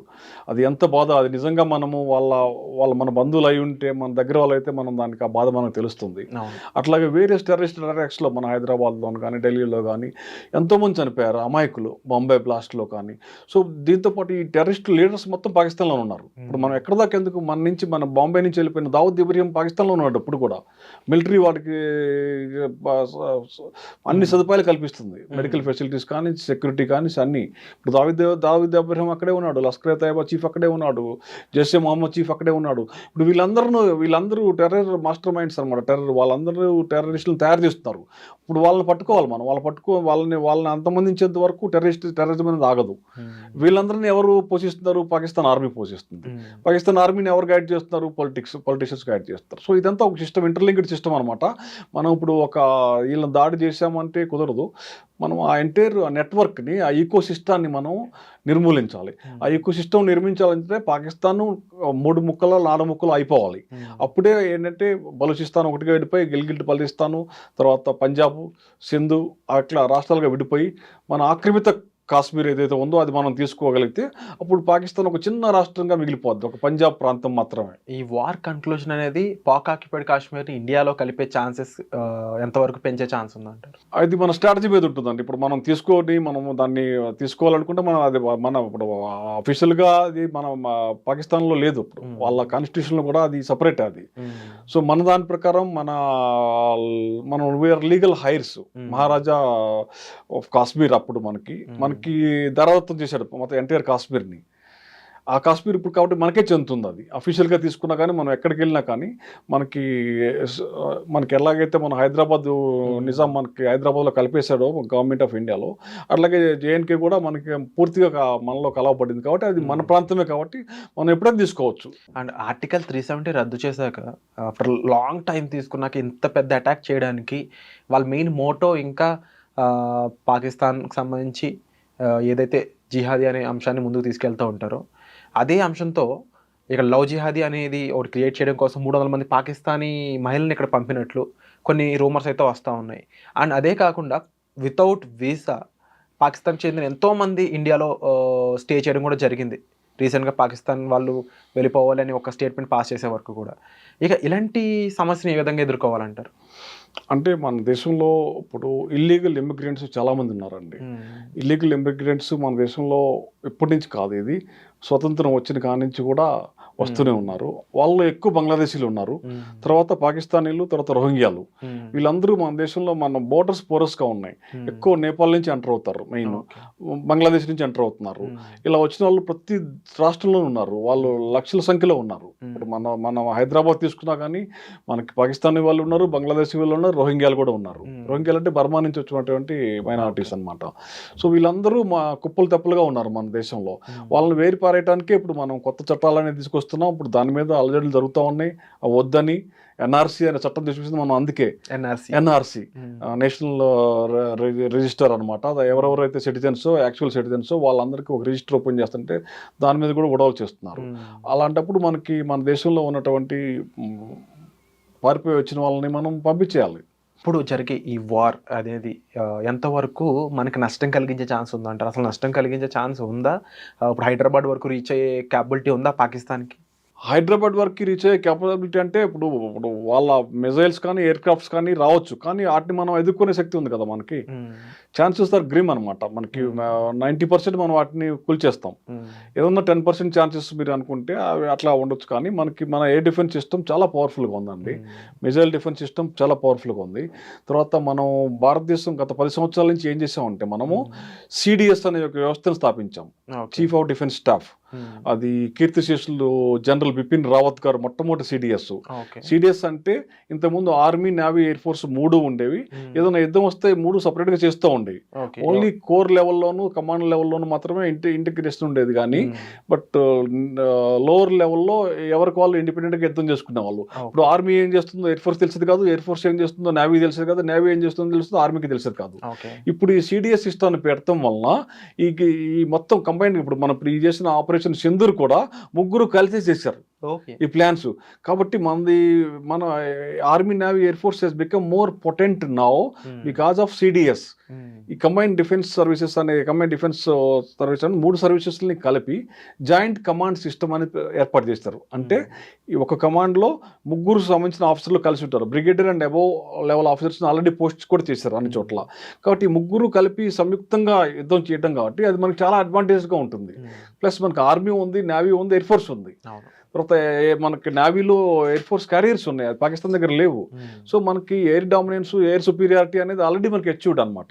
[SPEAKER 3] అది ఎంత బాధ అది నిజంగా మనము వాళ్ళ వాళ్ళ మన బంధువులు అయి ఉంటే మన దగ్గర వాళ్ళు అయితే మనం దానికి ఆ బాధ మనకు తెలుస్తుంది. అట్లాగే వేరే టెర్రరిస్ట్ అటాక్స్లో మన హైదరాబాద్లో కానీ ఢిల్లీలో కానీ ఎంతోమంది చనిపోయారు అమాయకులు బాంబే బ్లాస్ట్లో కానీ. సో దీంతోపాటు ఈ టెర్రరిస్ట్ లీడర్స్ మొత్తం పాకిస్తాన్లో ఉన్నారు. ఇప్పుడు మనం ఎక్కడ దాకా ఎందుకు మన నుంచి మన బాంబే నుంచి వెళ్ళిపోయిన దావుద్ ఇబ్రహీం పాకిస్తాన్లో ఉన్నాడు ఇప్పుడు కూడా. మిలిటరీ వాడికి అన్ని సదుపాయాలు కల్పిస్తుంది. మెడికల్ ఫెసిలిటీస్ కానీ సెక్యూరిటీ కానీ అన్ని. ఇప్పుడు దావిద్ దావిద్ ఇబ్రహీం అక్కడే ఉన్నాడు లస్కర్ తైబా చీఫ్ అక్కడే ఉన్నాడు జైషే మొహమ్మద్ చీఫ్ అక్కడే ఉన్నాడు. ఇప్పుడు వీళ్ళందరూ వీళ్ళందరూ టెర్రర్ మాస్టర్ మైండ్స్ అనమాట టెర్రర్ వాళ్ళందరూ టెర్రరిస్టులను తయారు చేస్తున్నారు. ఇప్పుడు వాళ్ళని పట్టుకోవాలి మనం వాళ్ళని పట్టుకో వాళ్ళని వాళ్ళని అంతమందించేంత వరకు టెర్రరిస్ట్ టెర్రరిజం అనేది ఆగదు. వీళ్ళందరినీ ఎవరు పోషిస్తున్నారు? పాకిస్తాన్ ఆర్మీ పోషిస్తుంది. పాకిస్తాన్ ఆర్మీని ఎవరు గైడ్ చేస్తున్నారు? పొలిటిక్స్ పొలిటీషియన్స్ గైడ్ చేస్తారు సో ఇదంతా ఒక సిస్టమ్ ఇంటర్లింక్డ్ సిస్టమ్ అనమాట మనం ఇప్పుడు ఒక వీళ్ళని దాడి చేసామంటే కుదరదు. మనం ఆ ఎంటైర్ నెట్వర్క్ని ఆ ఈకో సిస్టాన్ని మనం నిర్మూలించాలి. ఆ ఈకో సిస్టమ్ నిర్మించాలంటే పాకిస్తాన్ మూడు ముక్కలు నాలుగు ముక్కలు అయిపోవాలి. అప్పుడే ఏంటంటే బలూచిస్తాన్ ఒకటిగా విడిపోయి గిల్గిల్ట్ బలిస్తాను తర్వాత పంజాబ్ సింధు అట్లా రాష్ట్రాలుగా విడిపోయి మన ఆక్రమిత కాశ్మీర్ ఏదైతే ఉందో అది మనం తీసుకోగలిగితే అప్పుడు పాకిస్తాన్ ఒక చిన్న రాష్ట్రంగా మిగిలిపోద్ది. ఒక పంజాబ్ ప్రాంతం మాత్రమే.
[SPEAKER 2] ఈ వార్ కన్క్లూజన్ అనేది పాక్ ఆక్యుపైడ్ కాశ్మీర్ ఇండియాలో కలిపే ఛాన్సెస్ ఎంతవరకు పెంచే ఛాన్స్ ఉందంటారు?
[SPEAKER 3] అది మన స్ట్రాటజీ మీద ఉంటుందండి. ఇప్పుడు మనం తీసుకొని మనము దాన్ని తీసుకోవాలనుకుంటే మనం అది మన ఇప్పుడు అఫీషియల్గా అది మన పాకిస్తాన్లో లేదు ఇప్పుడు. వాళ్ళ కాన్స్టిట్యూషన్లో కూడా అది సపరేట్ అది. సో మన దాని ప్రకారం మన మనం we are legal heirs. Maharaja of Kashmir అప్పుడు మనకి.
[SPEAKER 2] Hmm.
[SPEAKER 3] మనకి ధరవత్వం చేశాడు మొత్తం ఎంటైర్ కాశ్మీర్ని. ఆ కాశ్మీర్ ఇప్పుడు కాబట్టి మనకే చెందుతుంది అది. అఫీషియల్గా తీసుకున్నా కానీ మనం ఎక్కడికి వెళ్ళినా కానీ మనకి మనకి ఎలాగైతే మన హైదరాబాద్ నిజాం మనకి హైదరాబాద్లో కలిపేశాడో గవర్నమెంట్ ఆఫ్ ఇండియాలో అట్లాగే జేఎన్కే కూడా మనకి పూర్తిగా మనలో కలవబడింది కాబట్టి అది మన ప్రాంతమే కాబట్టి మనం ఎప్పుడైనా తీసుకోవచ్చు.
[SPEAKER 2] అండ్ ఆర్టికల్ త్రీ సెవెంటీ రద్దు చేశాక ఆఫ్టర్ లాంగ్ టైం తీసుకున్నాక ఇంత పెద్ద అటాక్ చేయడానికి వాళ్ళ మెయిన్ మోటో ఇంకా పాకిస్తాన్కి సంబంధించి ఏదైతే జిహాదీ అనే అంశాన్ని ముందుకు తీసుకెళ్తూ ఉంటారో అదే అంశంతో ఇక లవ్ జిహాదీ అనేది ఒకటి క్రియేట్ చేయడం కోసం మూడు వందల మంది పాకిస్తానీ మహిళల్ని ఇక్కడ పంపినట్లు కొన్ని రూమర్స్ అయితే వస్తూ ఉన్నాయి. అండ్ అదే కాకుండా వితౌట్ వీసా పాకిస్తాన్ చెందిన ఎంతోమంది ఇండియాలో స్టే చేయడం కూడా జరిగింది. రీసెంట్గా పాకిస్తాన్ వాళ్ళు వెళ్ళిపోవాలని ఒక స్టేట్మెంట్ పాస్ చేసే వరకు కూడా. ఇక ఇలాంటి సమస్యని ఏ విధంగా ఎదుర్కోవాలంటారు?
[SPEAKER 3] అంటే మన దేశంలో ఇప్పుడు ఇల్లీగల్ ఇమిగ్రెంట్స్ చాలామంది ఉన్నారండి. ఇల్లీగల్ ఇమిగ్రెంట్స్ మన దేశంలో ఎప్పటి నుంచి కాదు ఇది. స్వతంత్రం వచ్చిన కాడి నుంచి కూడా వస్తూనే ఉన్నారు. వాళ్ళు ఎక్కువ బంగ్లాదేశీలు ఉన్నారు. తర్వాత పాకిస్తానీలు తర్వాత రోహింగ్యాలు. వీళ్ళందరూ మన దేశంలో మన బోర్డర్స్ పోరస్గా ఉన్నాయి. ఎక్కువ నేపాల్ నుంచి ఎంటర్ అవుతారు మెయిన్ బంగ్లాదేశ్ నుంచి ఎంటర్ అవుతున్నారు. ఇలా వచ్చిన వాళ్ళు ప్రతి రాష్ట్రంలో ఉన్నారు. వాళ్ళు లక్షల సంఖ్యలో ఉన్నారు. ఇప్పుడు మన మన హైదరాబాద్ తీసుకున్నా కానీ మనకి పాకిస్తానీ వాళ్ళు ఉన్నారు బంగ్లాదేశ్ వాళ్ళు ఉన్నారు రోహింగ్యాలు కూడా ఉన్నారు. రోహింగ్యాలు అంటే బర్మా నుంచి వచ్చినటువంటి మైనారిటీస్ అన్నమాట. సో వీళ్ళందరూ మా కుప్పలు తెప్పలుగా ఉన్నారు మన దేశంలో. వాళ్ళని వేరు పారేయటానికే ఇప్పుడు మనం కొత్త చట్టాలు అనేది తీసుకొస్తున్నాం ఇప్పుడు దాని మీద అలజడులు జరుగుతూ ఉన్నాయి. వద్దని ఎన్ఆర్సీ అనే చట్టం తీసుకొచ్చింది మనం అందుకే.
[SPEAKER 2] ఎన్ఆర్సీ.
[SPEAKER 3] ఎన్ఆర్సీ. నేషనల్ రిజిస్టర్ అనమాట ఎవరెవరైతే సిటిజన్స్ యాక్చువల్ సిటిజన్స్ వాళ్ళందరికీ ఒక రిజిస్టర్ ఓపెన్ చేస్తుంటే దాని మీద కూడా గొడవలు చేస్తున్నారు. అలాంటప్పుడు మనకి మన దేశంలో ఉన్నటువంటి పారిపోయి వచ్చిన వాళ్ళని మనం పంపించేయాలి.
[SPEAKER 2] ఇప్పుడు జరిగే ఈ వార్ అనేది ఎంతవరకు మనకి నష్టం కలిగించే ఛాన్స్ ఉందంటారు? అసలు నష్టం కలిగించే ఛాన్స్ ఉందా? ఇప్పుడు హైదరాబాద్ వరకు రీచ్ అయ్యే క్యాపబిలిటీ ఉందా పాకిస్తాన్కి?
[SPEAKER 3] హైదరాబాద్ వరకు రీచ్ అయ్యే క్యాపబిలిటీ అంటే ఇప్పుడు ఇప్పుడు వాళ్ళ మిజైల్స్ కానీ ఎయిర్ క్రాఫ్ట్స్ కానీ రావచ్చు. కానీ వాటిని మనం ఎదుర్కొనే శక్తి ఉంది కదా మనకి. ఛాన్సెస్ ఆర్ గ్రీమ్ అనమాట మనకి నైంటీ పర్సెంట్ మనం వాటిని కూల్చేస్తాం ఏదన్నా టెన్ పర్సెంట్ ఛాన్సెస్ మీరు అనుకుంటే అవి అట్లా ఉండొచ్చు. కానీ మనకి మన ఎయిర్ డిఫెన్స్ సిస్టమ్ చాలా పవర్ఫుల్గా ఉందండి. మిజైల్ డిఫెన్స్ సిస్టమ్ చాలా పవర్ఫుల్గా ఉంది. తర్వాత మనం భారతదేశం గత పది సంవత్సరాల నుంచి ఏం చేసామంటే మనము సిడిఎస్ అనే ఒక వ్యవస్థను స్థాపించాం. చీఫ్ ఆఫ్ డిఫెన్స్ స్టాఫ్ అది కీర్తిశేషులు జనరల్ బిపిన్ రావత్ గారు మొట్టమొదటి సిడిఎస్. సిడిఎస్ అంటే ఇంతకుముందు ఆర్మీ నేవీ ఎయిర్ ఫోర్స్ మూడు ఉండేవి. ఏదైనా యుద్ధం వస్తే మూడు సపరేట్గా చేస్తూ ఉండేవి. ఓన్లీ కోర్ లెవెల్లోను కమాండ్ లెవెల్లోను మాత్రమే ఇంటి ఇంటిగ్రేషన్ ఉండేది కానీ బట్ లోవర్ లెవెల్లో ఎవరికి వాళ్ళు ఇండిపెండెంట్గా యుద్ధం చేసుకునే వాళ్ళు. ఇప్పుడు ఆర్మీ ఏం చేస్తుందో ఎయిర్ ఫోర్స్ తెలిసేది కాదు ఎయిర్ ఫోర్స్ ఏం చేస్తుందో నేవీ తెలిసేది కాదు నేవీ ఏం చేస్తుందో తెలుస్తుందో ఆర్మీకి తెలిసేది కాదు. ఇప్పుడు ఈ సిడిఎస్ సిస్టమ్ని పెడతాం వలన ఈ ఈ మొత్తం కంబైన్ ఇప్పుడు మనం ఇప్పుడు ఈ చేసిన ఆపరేషన్ సింధూర్ కూడా ముగ్గురు కలిసి చేశారు ఈ ప్లాన్స్. కాబట్టి మనది మన army navy air force has become more potent now because of CDS ఈ కంబైన్ డిఫెన్స్ సర్వీసెస్ అనే కంబైన్ డిఫెన్స్ సర్వీస్ అని మూడు సర్వీసెస్ని కలిపి జాయింట్ కమాండ్ సిస్టమ్ అని ఏర్పాటు చేస్తారు. అంటే ఈ ఒక కమాండ్లో ముగ్గురు సంబంధించిన ఆఫీసర్లు కలిసి ఉంటారు. Brigadier and above level officers already post కూడా చేశారు అన్ని చోట్ల. కాబట్టి ఈ ముగ్గురు కలిపి సంయుక్తంగా యుద్ధం చేయడం కాబట్టి అది మనకి చాలా అడ్వాంటేజ్గా ఉంటుంది. ప్లస్ మనకి ఆర్మీ ఉంది నేవీ ఉంది ఎయిర్ ఫోర్స్ ఉంది. తర్వాత మనకి నేవీలో ఎయిర్ ఫోర్స్ క్యారియర్స్ ఉన్నాయి అది పాకిస్తాన్ దగ్గర లేవు. సో మనకి ఎయిర్ డామినెన్స్ ఎయిర్ సుపీరియారిటీ అనేది ఆల్రెడీ మనకి అచీవ్డ్ అనమాట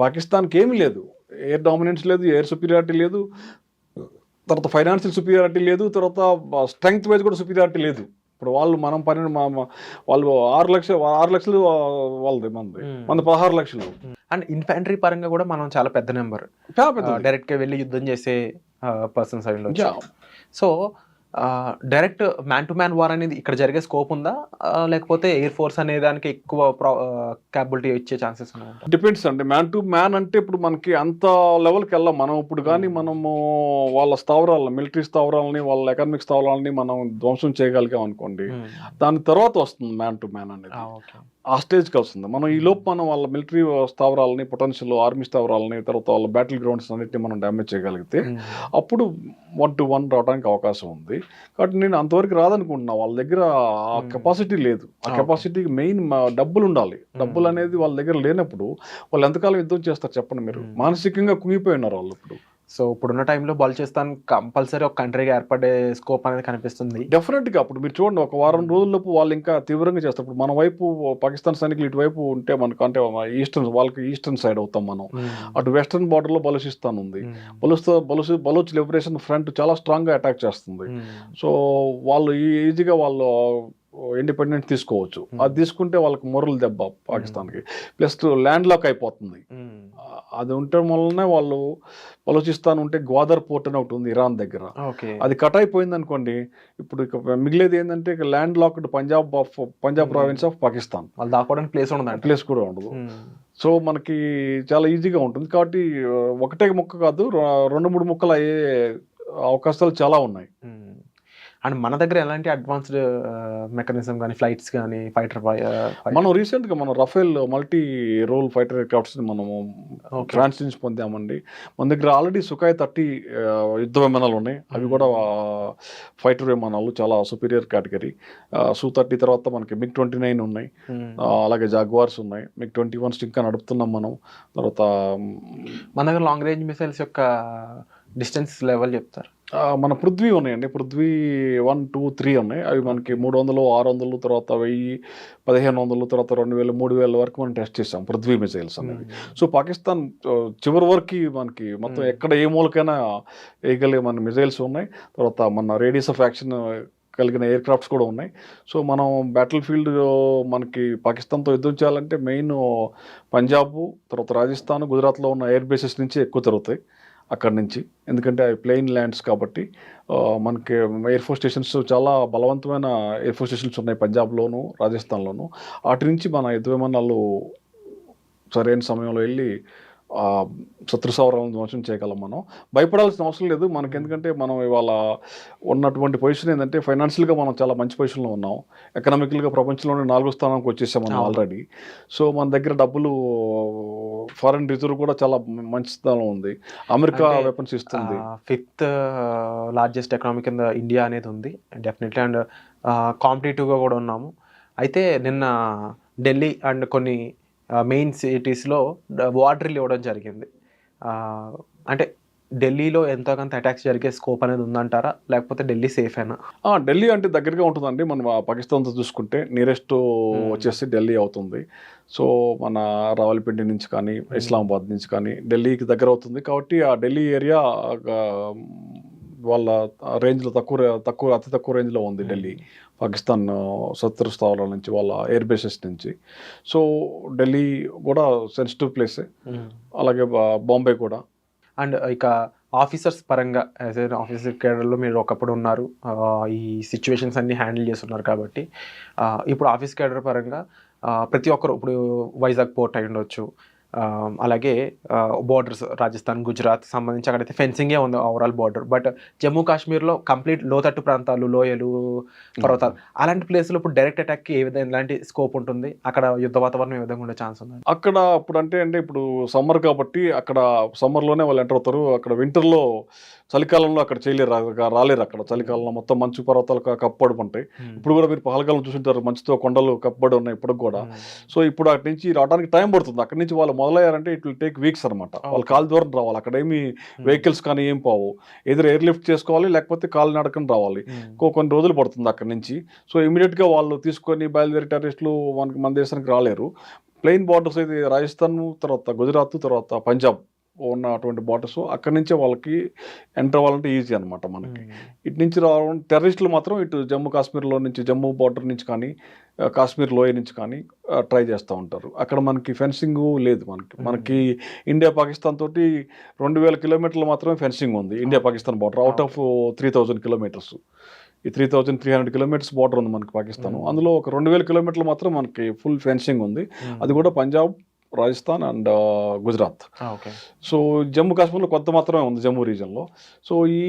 [SPEAKER 3] పాకిస్తాన్కి ఏమీ లేదు. ఎయిర్ డామినెన్స్ లేదు ఎయిర్ సుపీరియారిటీ లేదు. తర్వాత ఫైనాన్షియల్ సుపీరియారిటీ లేదు తర్వాత స్ట్రెంగ్త్ వైజ్ కూడా సుపీరియారిటీ లేదు. ఇప్పుడు వాళ్ళు మనం పన్నెండు మా మా- వాళ్ళు ఆరు లక్షలు ఆరు లక్షలు వాళ్ళది మనది. మన పదహారు లక్షలు.
[SPEAKER 2] అండ్ ఇన్ఫాంట్రీ పరంగా కూడా మనం చాలా పెద్ద నెంబర్
[SPEAKER 3] చాలా పెద్దది.
[SPEAKER 2] డైరెక్ట్గా వెళ్ళి యుద్ధం చేసే persons
[SPEAKER 3] Yeah.
[SPEAKER 2] So direct man to man war అనేది ఇక్కడ జరిగే స్కోప్ ఉందా? లేకపోతే ఎయిర్ ఫోర్స్ అనే దానికి ఎక్కువ క్యాపబిలిటీ ఇచ్చే ఛాన్సెస్ ఉన్నాయంట
[SPEAKER 3] డిపెండ్స్ అండి. మ్యాన్ టు మ్యాన్ అంటే ఇప్పుడు మనకి అంత లెవెల్కి వెళ్ళాం మనం. ఇప్పుడు కానీ మనము వాళ్ళ స్థావరాలను మిలిటరీ స్థావరాలని వాళ్ళ ఎకనామిక్ స్థావరాలని మనం ధ్వంసం చేయగలిగాం అనుకోండి దాని తర్వాత వస్తుంది మ్యాన్ టు మ్యాన్ అనేది. ఆ స్టేజ్కి వస్తుంది. మనం ఈ లోపు మనం వాళ్ళ మిలిటరీ స్థావరాలని పొటెన్షియల్ ఆర్మీ స్థావరాలని తర్వాత వాళ్ళ బ్యాటిల్ గ్రౌండ్స్ అన్నిటిని మనం డ్యామేజ్ చేయగలిగితే అప్పుడు వన్ టు వన్ రావడానికి అవకాశం ఉంది. కాబట్టి నేను అంతవరకు రాదనుకుంటున్నా వాళ్ళ దగ్గర ఆ. కెపాసిటీ లేదు ఆ. కెపాసిటీకి మెయిన్ డబ్బులు ఉండాలి డబ్బులు అనేది వాళ్ళ దగ్గర లేనప్పుడు వాళ్ళు ఎంతకాలం యుద్ధం చేస్తారు చెప్పండి మీరు. మానసికంగా కుంగిపోయి ఉన్నారు వాళ్ళు ఇప్పుడు
[SPEAKER 2] సో ఇప్పుడున్న టైంలో బల్చిస్తాన్ కంపల్సరీ ఒక కంట్రీగా ఏర్పడే స్కోప్ అనేది కనిపిస్తుంది.
[SPEAKER 3] డెఫినెట్గా అప్పుడు మీరు చూడండి ఒక వారం రోజుల్లోపు వాళ్ళు ఇంకా తీవ్రంగా చేస్తారు. ఇప్పుడు మన వైపు పాకిస్తాన్ సైనికులు ఇటువైపు ఉంటే మనకు అంటే ఈస్టర్న్ వాళ్ళకి ఈస్టర్న్ సైడ్ అవుతాం మనం. అటు వెస్టర్న్ బార్డర్లో బలూచిస్తాన్ ఉంది. బలుస్తా బలుచ్ బలూచ్ లిబరేషన్ ఫ్రంట్ చాలా స్ట్రాంగ్గా అటాక్ చేస్తుంది. సో వాళ్ళు ఈజీగా వాళ్ళు ఇండిపెండెంట్ తీసుకోవచ్చు. అది తీసుకుంటే వాళ్ళకి మొరలు దెబ్బ పాకిస్తాన్కి. ప్లస్ ల్యాండ్ లాక్ అయిపోతుంది. ఆ, అది ఉండటం వల్లనే వాళ్ళు బలూచిస్తాన్ ఉంటే గ్వాదర్ పోర్ట్ అని ఒకటి ఉంది ఇరాన్ దగ్గర.
[SPEAKER 2] ఓకే.
[SPEAKER 3] అది కట్ అయిపోయింది అనుకోండి ఇప్పుడు ఇక మిగిలేది ఏంటంటే ఇక landlocked Punjab of Punjab
[SPEAKER 2] Hmm.
[SPEAKER 3] Province of Pakistan.
[SPEAKER 2] వాళ్ళు దాక్కోవడానికి ప్లేస్ ఉండదంట.
[SPEAKER 3] ప్లేస్ కూడా ఉండదు. సో మనకి చాలా ఈజీగా ఉంటుంది. కాబట్టి ఒకటే ముక్క కాదు రెండు మూడు ముక్కలు అయ్యే అవకాశాలు చాలా ఉన్నాయి.
[SPEAKER 2] అండ్ మన దగ్గర ఎలాంటి అడ్వాన్స్డ్ మెకానిజం కానీ ఫ్లైట్స్ కానీ ఫైటర్
[SPEAKER 3] మనం రీసెంట్గా మనం Rafale multi role fighter aircrafts మనము. ఫ్రాన్స్ నుంచి పొందామండి. మన దగ్గర ఆల్రెడీ సుఖాయ్ థర్టీ యుద్ధ విమానాలు ఉన్నాయి. అవి కూడా ఫైటర్ విమానాలు చాలా సుపీరియర్ కేటగిరీ సూ థర్టీ తర్వాత మనకి మిగ్ ట్వంటీ నైన్ ఉన్నాయి ఆ, అలాగే జాగ్వార్స్ ఉన్నాయి. మిగ్ ట్వంటీ వన్స్ ఇంకా నడుపుతున్నాం మనం. తర్వాత
[SPEAKER 2] మన దగ్గర లాంగ్ రేంజ్ మిసైల్స్ యొక్క డిస్టెన్స్ లెవెల్ చెప్తారు.
[SPEAKER 3] మన పృథ్వీ ఉన్నాయండి. పృథ్వీ వన్ టూ త్రీ ఉన్నాయి. అవి మనకి మూడు వందలు ఆరు వందలు తర్వాత వెయ్యి పదిహేను వందలు తర్వాత రెండు వేలు మూడు వేల వరకు మనం టెస్ట్ చేసాం పృథ్వీ మిసైల్స్ అనేవి. సో పాకిస్తాన్ చివరి వరకు మనకి మొత్తం. ఎక్కడ ఏ మూలకైనా వేయగలిగే మన మిజైల్స్ ఉన్నాయి. తర్వాత మన రేడియస్ ఆఫ్ యాక్షన్ కలిగిన ఎయిర్ క్రాఫ్ట్స్ కూడా ఉన్నాయి. సో మనం బ్యాటిల్ ఫీల్డ్ మనకి పాకిస్తాన్తో యుద్ధం చేయాలంటే మెయిన్ పంజాబ్ తర్వాత రాజస్థాన్ గుజరాత్లో ఉన్న ఎయిర్ బేసెస్ నుంచి ఎక్కువ తిరుగుతాయి అక్కడి నుంచి. ఎందుకంటే అవి ప్లెయిన్ ల్యాండ్స్ కాబట్టి మనకి ఎయిర్ ఫోర్స్ స్టేషన్స్ చాలా బలవంతమైన ఎయిర్ ఫోర్స్ స్టేషన్స్ ఉన్నాయి పంజాబ్లోను రాజస్థాన్లోను. అటు నుంచి మన యుద్ధ విమానాలు సరైన సమయంలో వెళ్ళి శత్రు సౌరాలను ధ్వంసం చేయగలం మనం. భయపడాల్సిన అవసరం లేదు. మనకి ఎందుకంటే మనం ఇవాళ ఉన్నటువంటి పొజిషన్ ఏంటంటే ఫైనాన్షియల్గా మనం చాలా మంచి పొజిషన్లో ఉన్నాం. ఎకనామికల్గా ప్రపంచంలోనే నాలుగో స్థానానికి వచ్చేసాం మనం. ఆల్రెడీ సో మన దగ్గర డబ్బులు ఫారెన్ రిజర్వ్ కూడా చాలా మంచి స్థానంలో ఉంది. అమెరికా వెపన్స్ ఇస్తుంది.
[SPEAKER 2] ఫిఫ్త్ లార్జెస్ట్ ఎకనామిక్ కింద ఇండియా అనేది ఉంది. డెఫినెట్లీ అండ్ కాంపిటేటివ్గా కూడా ఉన్నాము. అయితే నిన్న ఢిల్లీ అండ్ కొన్ని మెయిన్ సిటీస్లో డ్రిల్ ఇవ్వడం జరిగింది. అంటే ఢిల్లీలో ఎంతో కొంత అటాక్స్ జరిగే స్కోప్ అనేది ఉందంటారా? లేకపోతే ఢిల్లీ సేఫ్ అయినా
[SPEAKER 3] ఢిల్లీ అంటే దగ్గరగా ఉంటుందండి. మనం పాకిస్తాన్తో చూసుకుంటే నియరెస్ట్ వచ్చేసి ఢిల్లీ అవుతుంది. సో మన రావలపిండి నుంచి కానీ ఇస్లామాబాద్ నుంచి కానీ ఢిల్లీకి దగ్గర అవుతుంది. కాబట్టి ఆ ఢిల్లీ ఏరియా వాళ్ళ రేంజ్లో తక్కువ తక్కువ అతి తక్కువ రేంజ్లో ఉంది ఢిల్లీ. పాకిస్తాన్ శత్రు స్థావరాల నుంచి వాళ్ళ ఎయిర్ బేసెస్ నుంచి. సో ఢిల్లీ కూడా సెన్సిటివ్ ప్లేసే. అలాగే బాంబే కూడా.
[SPEAKER 2] అండ్ ఇక ఆఫీసర్స్ పరంగా యాజ్ ఎన్ ఆఫీసర్ కేడర్లో మీరు ఒకప్పుడు ఉన్నారు. ఈ సిచ్యువేషన్స్ అన్ని హ్యాండిల్ చేస్తున్నారు కాబట్టి. ఇప్పుడు ఆఫీస్ కేడర్ పరంగా ప్రతి ఒక్కరు ఇప్పుడు వైజాగ్ పోర్ట్ అయి ఉండొచ్చు. అలాగే బోర్డర్స్ రాజస్థాన్ గుజరాత్ సంబంధించి అక్కడైతే ఫెన్సింగే ఉంది ఓవరాల్ బోర్డర్ బట్ జమ్మూ కాశ్మీర్లో కంప్లీట్ లోతట్టు ప్రాంతాలు లోయలు పర్వతాలు అలాంటి ప్లేస్లో ఇప్పుడు డైరెక్ట్ అటాక్కి ఏ విధంగా ఎలాంటి స్కోప్ ఉంటుంది? అక్కడ యుద్ధ వాతావరణం ఏ విధంగా ఉండే ఛాన్స్ ఉంది?
[SPEAKER 3] అక్కడ ఇప్పుడు అంటే అంటే ఇప్పుడు సమ్మర్ కాబట్టి అక్కడ సమ్మర్లోనే వాళ్ళు ఎంటర్ అవుతారు. అక్కడ వింటర్లో చలికాలంలో అక్కడ చేయలేరు రాలేరు అక్కడ. చలికాలంలో మొత్తం మంచు పర్వతాలు కప్పబడి ఉంటాయి. ఇప్పుడు కూడా మీరు పహలకాలం చూసింటారు మంచుతో కొండలు కప్పబడి ఉన్నాయి ఇప్పుడు కూడా. సో ఇప్పుడు అక్కడి నుంచి రావడానికి టైం పడుతుంది. అక్కడి నుంచి వాళ్ళు మొదలయ్యారంటే ఇట్ విల్ టేక్ వీక్స్ అనమాట వాళ్ళు కాలు దూరం రావాలి. అక్కడ ఏమి వెహికల్స్ కానీ ఏం పోవు. ఎదురు ఎయిర్ లిఫ్ట్ చేసుకోవాలి లేకపోతే కాలు నడకని రావాలి. కొన్ని రోజులు పడుతుంది అక్కడి నుంచి. సో ఇమీడియట్గా వాళ్ళు తీసుకొని బయలుదేరి టెర్రరిస్టులు మనకి మన దేశానికి రాలేరు. ప్లెయిన్ బార్డర్స్ అయితే రాజస్థాన్ తర్వాత గుజరాత్ తర్వాత పంజాబ్ ఉన్న అటువంటి బార్డర్స్ అక్కడి నుంచే వాళ్ళకి ఎంటర్ అవ్వాలంటే ఈజీ అనమాట మనకి. ఇటు నుంచి రావడం టెర్రరిస్టులు మాత్రం ఇటు జమ్మూ కాశ్మీర్లో నుంచి జమ్మూ బార్డర్ నుంచి కానీ కాశ్మీర్ లోయ నుంచి కానీ ట్రై చేస్తూ ఉంటారు. అక్కడ మనకి ఫెన్సింగ్ లేదు మనకి. మనకి ఇండియా పాకిస్తాన్ తోటి రెండు వేల కిలోమీటర్లు మాత్రమే ఫెన్సింగ్ ఉంది. India Pakistan border out of three thousand kilometres ఈ three thousand three hundred kilometres border ఉంది మనకి పాకిస్తాన్. అందులో ఒక రెండు వేల కిలోమీటర్లు మాత్రం మనకి ఫుల్ ఫెన్సింగ్ ఉంది. అది కూడా Punjab Rajasthan and Gujarat.
[SPEAKER 2] Okay.
[SPEAKER 3] So Jammu కాశ్మీర్లో కొంత మాత్రమే ఉంది జమ్మూ రీజన్లో సో ఈ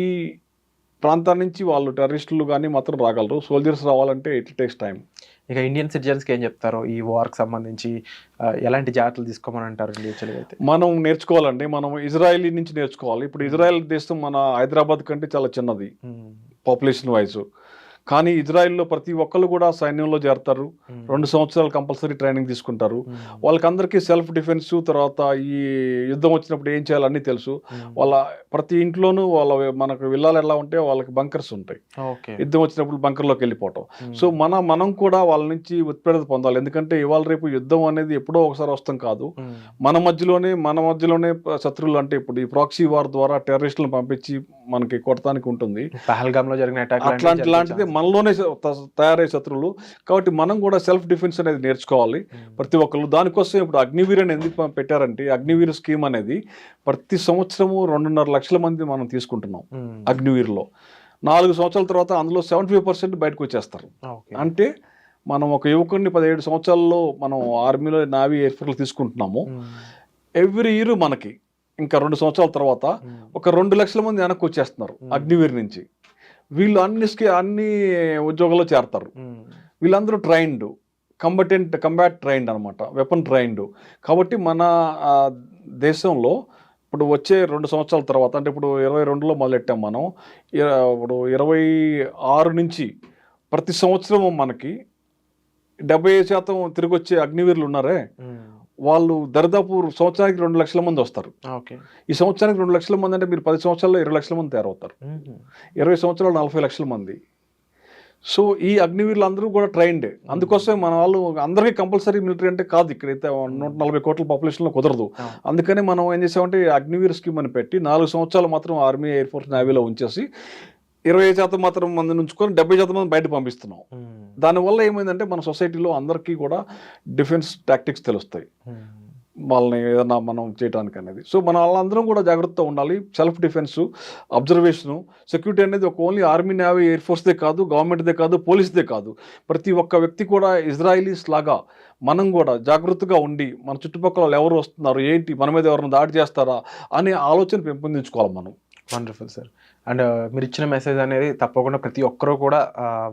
[SPEAKER 3] ప్రాంతాల నుంచి వాళ్ళు టెర్రరిస్టులు కానీ మాత్రం రాగలరు. సోల్జర్స్ రావాలంటే ఇట్ టేక్స్ టైం
[SPEAKER 2] ఇక ఇండియన్ సిటిజన్స్కి ఏం చెప్తారు ఈ వార్కి సంబంధించి ఎలాంటి జాగ్రత్తలు తీసుకోమని అంటారు యాక్చువల్గా అయితే?
[SPEAKER 3] మనం నేర్చుకోవాలండి. మనం ఇజ్రాయలీ నుంచి నేర్చుకోవాలి. ఇప్పుడు ఇజ్రాయెల్ దేశం మన హైదరాబాద్ కంటే చాలా చిన్నది పాపులేషన్ వైజ్ కానీ ఇజ్రాయెల్లో ప్రతి ఒక్కరు కూడా సైన్యంలో చేరతారు. రెండు సంవత్సరాలు కంపల్సరీ ట్రైనింగ్ తీసుకుంటారు. వాళ్ళకందరికీ సెల్ఫ్ డిఫెన్స్ తర్వాత ఈ యుద్ధం వచ్చినప్పుడు ఏం చేయాలన్నీ తెలుసు. వాళ్ళ ప్రతి ఇంట్లోనూ వాళ్ళ మనకు విల్లాలు ఎలా ఉంటే వాళ్ళకి బంకర్స్ ఉంటాయి.
[SPEAKER 2] ఓకే.
[SPEAKER 3] యుద్ధం వచ్చినప్పుడు బంకర్లోకి వెళ్ళిపోవటం. సో మన మనం కూడా వాళ్ళ నుంచి ఉత్ప్రేరత పొందాలి. ఎందుకంటే ఇవాళ రేపు యుద్ధం అనేది ఎప్పుడో ఒకసారి వస్తాం కాదు. మన మధ్యలోనే మన మధ్యలోనే శత్రువులు అంటే ఇప్పుడు ఈ ప్రాక్సీ వార్ ద్వారా టెర్రరిస్టులను పంపించి మనకి కొడటానికి ఉంటుంది.
[SPEAKER 2] లో జరిగిన అటాక్
[SPEAKER 3] అట్లాంటి లాంటిది మనలోనే తయారయ్యే శత్రువులు. కాబట్టి మనం కూడా సెల్ఫ్ డిఫెన్స్ అనేది నేర్చుకోవాలి. ప్రతి ఒక్కరు దానికోసం ఇప్పుడు అగ్నివీర్ అని ఎందుకు పెట్టారంటే అగ్నివీర్ స్కీమ్ అనేది ప్రతి సంవత్సరము రెండున్నర లక్షల మంది మనం తీసుకుంటున్నాం అగ్నివీర్లో. నాలుగు సంవత్సరాల తర్వాత అందులో సెవెంటీ ఫైవ్ పర్సెంట్ బయటకు వచ్చేస్తారు. అంటే మనం ఒక యువకుడిని పదిహేడు సంవత్సరాల్లో మనం ఆర్మీలో నావీ ఎయిర్ ఫోర్స్లో తీసుకుంటున్నాము. ఎవ్రీ ఇయర్ మనకి ఇంకా రెండు సంవత్సరాల తర్వాత ఒక రెండు లక్షల మంది వెనక్కి వచ్చేస్తున్నారు అగ్నివీర్ నుంచి. వీళ్ళు అన్ని అన్ని ఉద్యోగాల్లో చేరతారు. వీళ్ళందరూ ట్రైన్డ్ కంబటెంట్ కంబాట్ ట్రైన్డ్ అనమాట వెపన్ ట్రైన్డ్. కాబట్టి మన దేశంలో ఇప్పుడు వచ్చే రెండు సంవత్సరాల తర్వాత అంటే ఇప్పుడు ఇరవై రెండులో మొదలెట్టాం మనం ఇప్పుడు ఇరవై ఆరు నుంచి ప్రతి సంవత్సరం మనకి డెబ్బై శాతం తిరిగి వచ్చే అగ్నివీరులు ఉన్నారే? వాళ్ళు దరిదాపు సంవత్సరానికి రెండు లక్షల మంది వస్తారు.
[SPEAKER 2] ఓకే.
[SPEAKER 3] ఈ సంవత్సరానికి రెండు లక్షల మంది అంటే మీరు పది సంవత్సరాల్లో ఇరవై లక్షల మంది తయారవుతారు. ఇరవై సంవత్సరాలు నలభై లక్షల మంది. సో ఈ అగ్నివీరులు అందరూ కూడా ట్రైన్డ్. అందుకోసం మన వాళ్ళు అందరికీ కంపల్సరీ మిలిటరీ అంటే కాదు ఇక్కడైతే నూట నలభై కోట్ల పాపులేషన్లో కుదరదు. అందుకని మనం ఏం చేసామంటే అగ్నివీర్ స్కీమ్ అని పెట్టి నాలుగు సంవత్సరాలు మాత్రం ఆర్మీ ఎయిర్ ఫోర్స్ నేవీలో ఉంచేసి ఇరవై శాతం మాత్రం మందిని ఉంచుకొని డెబ్బై శాతం మంది బయట పంపిస్తున్నాం. దానివల్ల ఏమైందంటే మన సొసైటీలో అందరికీ కూడా డిఫెన్స్ టాక్టిక్స్ తెలుస్తాయి. వాళ్ళని ఏదైనా మనం చేయడానికి అనేది. సో మన వాళ్ళందరం కూడా జాగ్రత్తగా ఉండాలి. సెల్ఫ్ డిఫెన్స్ అబ్జర్వేషను సెక్యూరిటీ అనేది ఒక ఓన్లీ ఆర్మీ నేవీ ఎయిర్ ఫోర్స్దే కాదు గవర్నమెంట్దే కాదు పోలీస్దే కాదు. ప్రతి ఒక్క వ్యక్తి కూడా ఇజ్రాయిలీస్ లాగా మనం కూడా జాగ్రత్తగా ఉండి మన చుట్టుపక్కల ఎవరు వస్తున్నారు ఏంటి మన మీద ఎవరైనా దాడి చేస్తారా అనే ఆలోచన పెంపొందించుకోవాలి మనం.
[SPEAKER 2] వండర్ఫుల్ సార్ అండ్ మీరు ఇచ్చిన మెసేజ్ అనేది తప్పకుండా ప్రతి ఒక్కరూ కూడా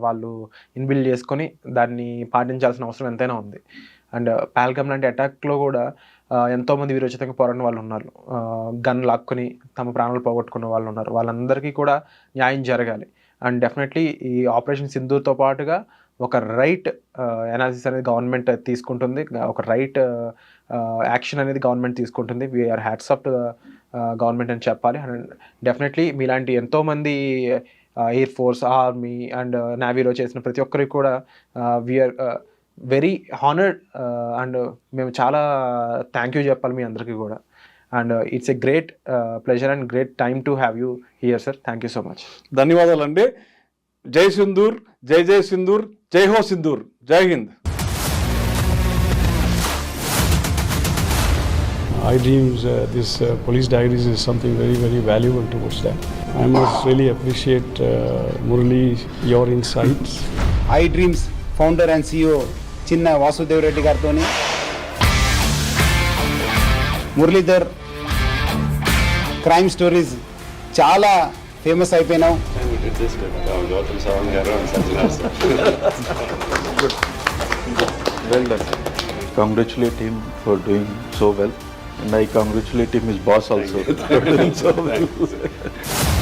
[SPEAKER 2] వాళ్ళు ఇన్బిల్డ్ చేసుకొని దాన్ని పాటించాల్సిన అవసరం ఎంతైనా ఉంది. అండ్ పాల్గమ్ uh, లాంటి అటాక్లో కూడా ఎంతోమంది వీరోచితంగా పోరాడిన వాళ్ళు ఉన్నారు. గన్ లాక్కొని తమ ప్రాణాలు పోగొట్టుకున్న వాళ్ళు ఉన్నారు. వాళ్ళందరికీ కూడా న్యాయం జరగాలి. అండ్ డెఫినెట్లీ ఈ ఆపరేషన్ సింధూర్తో పాటుగా ఒక రైట్ ఎనాలిసిస్ అనేది గవర్నమెంట్ తీసుకుంటుంది. ఒక రైట్ యాక్షన్ అనేది గవర్నమెంట్ తీసుకుంటుంది. We are hats up government అని చెప్పాలి. అండ్ డెఫినెట్లీ మీలాంటి ఎంతోమంది ఎయిర్ ఫోర్స్ ఆర్మీ అండ్ నావీలో చేసిన ప్రతి ఒక్కరికి కూడా వీఆర్ వెరీ హానర్డ్ అండ్ మేము చాలా థ్యాంక్ యూ చెప్పాలి మీ అందరికీ కూడా. And it's a great pleasure and great time to have you here sir thank you so much
[SPEAKER 3] ధన్యవాదాలండి. జై సింధూర్ జై జై Sindoor Jai Ho Sindoor. Jai Hind.
[SPEAKER 4] I dreams, uh, this uh, police diaries is something very, very valuable towards that. I must really appreciate uh, Murali, your insights.
[SPEAKER 5] I dreams founder and CEO Chinna Vasudev Reddy గారితో Muralidhar crime stories చాలా famous అయిపోయినావు
[SPEAKER 6] Well done. Congratulate him for doing so well. And I congratulate him, his boss also,